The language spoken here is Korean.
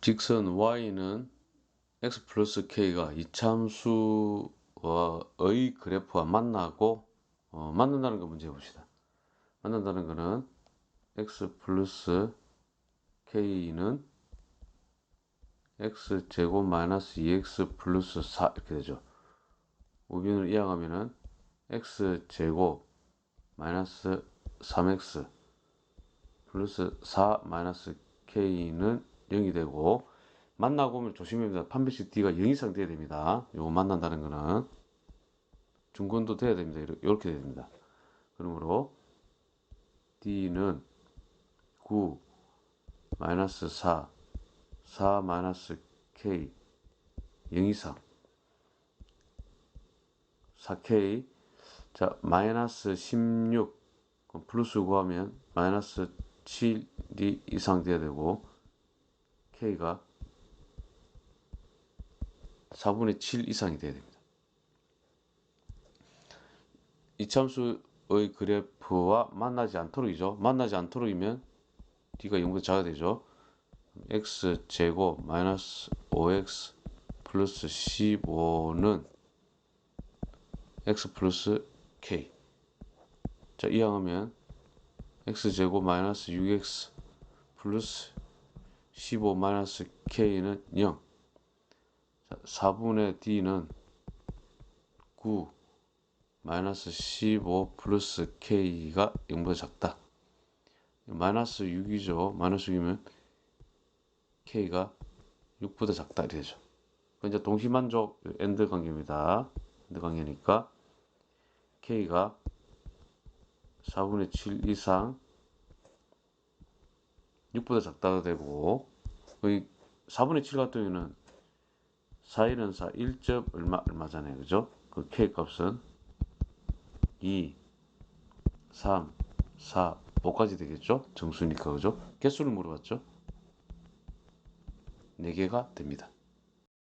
직선 y는 x 플러스 k가 이참수의 그래프와 만나고 어, 만난다는 거 문제 봅시다. 만난다는 거는 x 플러스 k는 x 제곱 마이너스 2x 플러스 4 이렇게 되죠. 우변을 이항하면은 x 제곱 마이너스 3x 플러스 4 마이너스 k는 0이 되고 만나고 오면 조심합니다. 판별식 d가 0 이상 돼야 됩니다. 요거 만난다는 거는 중근도 돼야 됩니다. 이렇게 됩니다. 그러므로 d는 9 마이너스 4 4 마이너스 k 0 이상 4k 자 마이너스 16 플러스 구하면 마이너스 7이 이상 돼야 되고 k가 4분의 7 이상이 돼야 됩니다. 이참수의 그래프와 만나지 않도록이죠. 만나지 않도록이면 d가 0보다 작아야 되죠. x 제곱 마이너스 5x 플러스 15는 x 플러스 k 자 이항하면 x 제곱 마이너스 6x 플러스 15 마이너스 k는 0 자, 4분의 d는 9 마이너스 15 플러스 k가 0보다 작다. 마이너스 6이죠. 마이너스 6이면 k가 6보다 작다 되죠. 이제 동시만족 엔드 관계입니다. 엔드 관계니까 k가 4분의 7 이상 6보다 작다가 되고 거의 4분의 7 같은 경우는 4 1은 4 1점 얼마 얼마잖아요. 그죠? 그 k 값은 2 3 4 5까지 되겠죠? 정수니까. 그죠? 개수를 물어봤죠? 4개가 됩니다